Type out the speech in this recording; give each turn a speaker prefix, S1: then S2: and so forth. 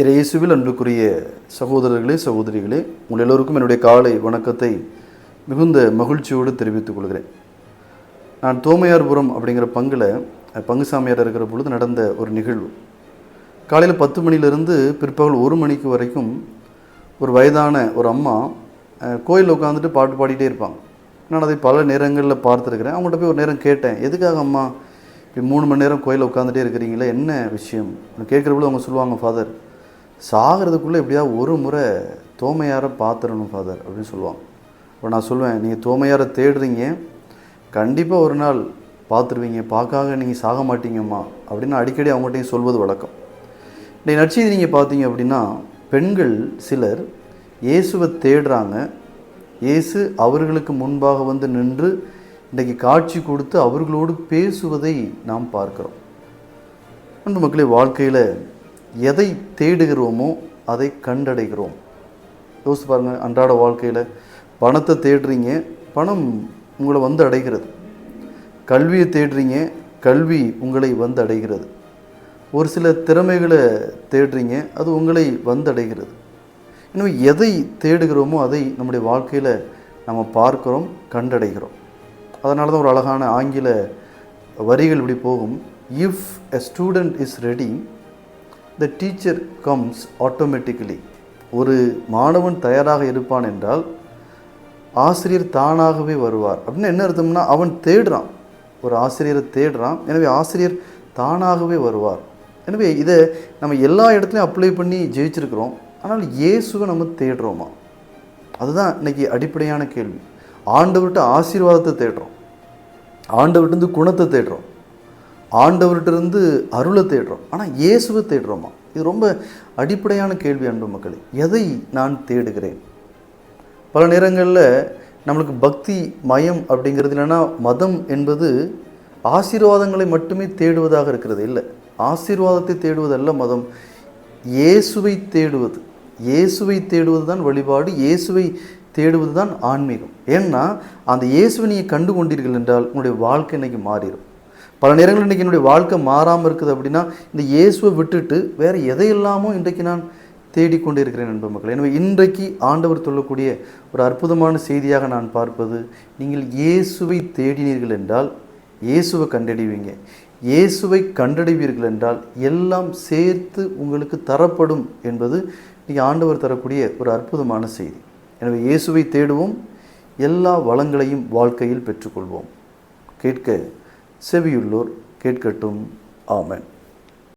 S1: இறையேசுவில் அன்புக்குரிய சகோதரர்களே சகோதரிகளே உங்கள் எல்லோருக்கும் என்னுடைய காலை வணக்கத்தை மிகுந்த மகிழ்ச்சியோடு தெரிவித்துக் கொள்கிறேன். நான் தோமையார்புரம் அப்படிங்கிற பங்கில் பங்கு சாமியார் இருக்கிற பொழுது நடந்த ஒரு நிகழ்வு. காலையில் பத்து மணிலேருந்து பிற்பகல் ஒரு மணிக்கு வரைக்கும் ஒரு வயதான ஒரு அம்மா கோயிலில் உட்காந்துட்டு பாட்டு பாடிட்டே இருப்பாங்க. நான் அதை பல நேரங்களில் பார்த்துருக்கிறேன். அவங்கள்ட்ட போய் ஒரு நேரம் கேட்டேன். எதுக்காக அம்மா இப்படி மூணு மணி நேரம் கோயிலில் உட்காந்துட்டே இருக்கிறீங்களே? என்ன விஷயம்? கேட்குறப்பொழுது அவங்க சொல்லுவாங்க ஃபாதர் சாகிறதுக்குள்ளே எப்படியாவது ஒரு முறை தோமையாரை பார்த்துடணும் ஃபாதர் அப்படின்னு சொல்லுவாங்க. இப்போ நான் சொல்லுவேன் நீங்கள் தோமையாரை தேடுறீங்க கண்டிப்பாக ஒரு நாள் பார்த்துருவீங்க பார்க்காக நீங்கள் சாக மாட்டீங்கம்மா அப்படின்னு அடிக்கடி அவங்கள்ட்டையும் சொல்வது வழக்கம். இந்த நற்செய்தி நீங்கள் பார்த்தீங்க அப்படின்னா பெண்கள் சிலர் இயேசுவை தேடுறாங்க. இயேசு அவர்களுக்கு முன்பாக வந்து நின்று இன்றைக்கு காட்சி கொடுத்து அவர்களோடு பேசுவதை நாம் பார்க்குறோம். அன்பு மக்களே வாழ்க்கையில் எதை தேடுகிறோமோ அதை கண்டடைகிறோம். யோசிச்சு பாருங்கள் அன்றாட வாழ்க்கையில் பணத்தை தேடுறீங்க பணம் உங்களை வந்து அடைகிறது. கல்வியை தேடுறீங்க கல்வி உங்களை வந்து அடைகிறது. ஒரு சில திறமைகளை தேடுறீங்க அது உங்களை வந்தடைகிறது இன்னும் எதை தேடுகிறோமோ அதை நம்முடைய வாழ்க்கையில் நம்ம பார்க்குறோம் கண்டடைகிறோம். அதனால தான் ஒரு அழகான ஆங்கில வரிகள் இப்படி போகும். If a student is ready the teacher comes automatically ஒரு மாணவன் தயாராக இருப்பான் என்றால் ஆசிரியர் தானாகவே வருவார். அப்படின்னு என்ன அர்த்தம்னா அவன் தேடுறான். ஒரு ஆசிரியரை தேடுறான். எனவே ஆசிரியர் தானாகவே வருவார். எனவே இதை நம்ம எல்லா இடத்துலையும் அப்ளை பண்ணி ஜெயிச்சிருக்கிறோம். ஆனால் இயேசுவை நம்ம தேடுறோமா? அதுதான் இன்னைக்கு அடிப்படையான கேள்வி. ஆண்டவர்கிட்ட ஆசீர்வாதத்தை தேடுறோம். ஆண்டவர்கிட்ட குணத்தை தேடுறோம். ஆண்டவர்கிட்ட இருந்து அருளை தேடுறோம். ஆனால் இயேசுவை தேடுறோமா? இது ரொம்ப அடிப்படையான கேள்வி அன்பு மக்களே. எதை நான் தேடுகிறேன்? பல நேரங்களில் நம்மளுக்கு பக்தி மயம் அப்படிங்கிறது இல்லைன்னா மதம் என்பது ஆசீர்வாதங்களை மட்டுமே தேடுவதாக இருக்கிறது. இல்லை ஆசீர்வாதத்தை தேடுவதல்ல மதம். இயேசுவை தேடுவது இயேசுவை தேடுவது தான் வழிபாடு இயேசுவை தேடுவது தான் ஆன்மீகம். ஏன்னா அந்த இயேசுவை நீங்கள் கண்டு கொண்டீர்கள் என்றால் உங்களுடைய வாழ்க்கை இன்னைக்கு மாறிடும். பல நேரங்களில் இன்றைக்கி என்னுடைய வாழ்க்கை மாறாமல் இருக்குது அப்படின்னா இந்த இயேசுவை விட்டுட்டு வேறு எதையெல்லாமோ இன்றைக்கு நான் தேடிக்கொண்டு இருக்கிறேன் நண்பர் மக்கள். எனவே இன்றைக்கு ஆண்டவர் சொல்லக்கூடிய ஒரு அற்புதமான செய்தியாக நான் பார்ப்பது நீங்கள் இயேசுவை தேடினீர்கள் என்றால் இயேசுவை கண்டடைவீங்க. இயேசுவை கண்டடைவீர்கள் என்றால் எல்லாம் சேர்த்து உங்களுக்கு தரப்படும் என்பது நீ ஆண்டவர் தரக்கூடிய ஒரு அற்புதமான செய்தி. எனவே இயேசுவை தேடுவோம் எல்லா வளங்களையும் வாழ்க்கையில் பெற்றுக்கொள்வோம். கேட்க செவியுள்ளோர் கேட்கட்டும். ஆமன்.